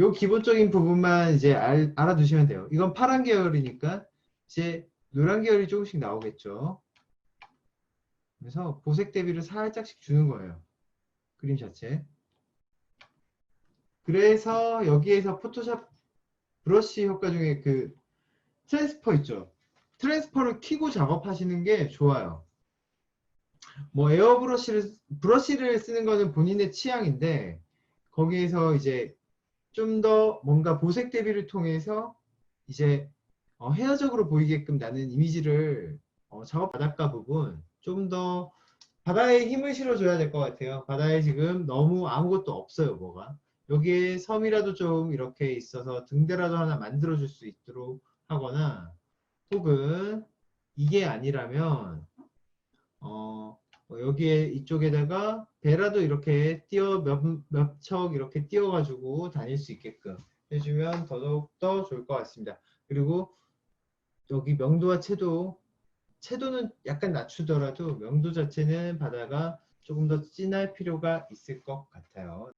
요 기본적인 부분만 이제 알, 알아두시면 돼요. 이건 파란 계열이니까 이제 노란 계열이 조금씩 나오겠죠. 그래서 보색 대비를 살짝씩 주는 거예요. 그림 자체. 그래서 여기에서 포토샵 브러쉬 효과 중에 그 트랜스퍼 있죠. 트랜스퍼를 키고 작업하시는 게 좋아요. 뭐 에어 브러쉬를 브러쉬를 쓰는 거는 본인의 취향인데 거기에서 이제 좀 더 뭔가 보색 대비를 통해서 이제 어, 헤어적으로 보이게끔 나는 이미지를 어, 작업 바닷가 부분 좀 더 바다에 힘을 실어줘야 될 것 같아요. 바다에 지금 너무 아무것도 없어요, 뭐가. 여기에 섬이라도 좀 이렇게 있어서 등대라도 하나 만들어줄 수 있도록 하거나 혹은 이게 아니라면 어, 뭐 여기에 이쪽에다가 배라도 이렇게 띄어 몇, 척 이렇게 띄워 가지고 다닐 수 있게끔 해주면 더더욱 더 좋을 것 같습니다. 그리고 여기 명도와 채도 채도는 약간 낮추더라도 명도 자체는 바다가 조금 더 진할 필요가 있을 것 같아요.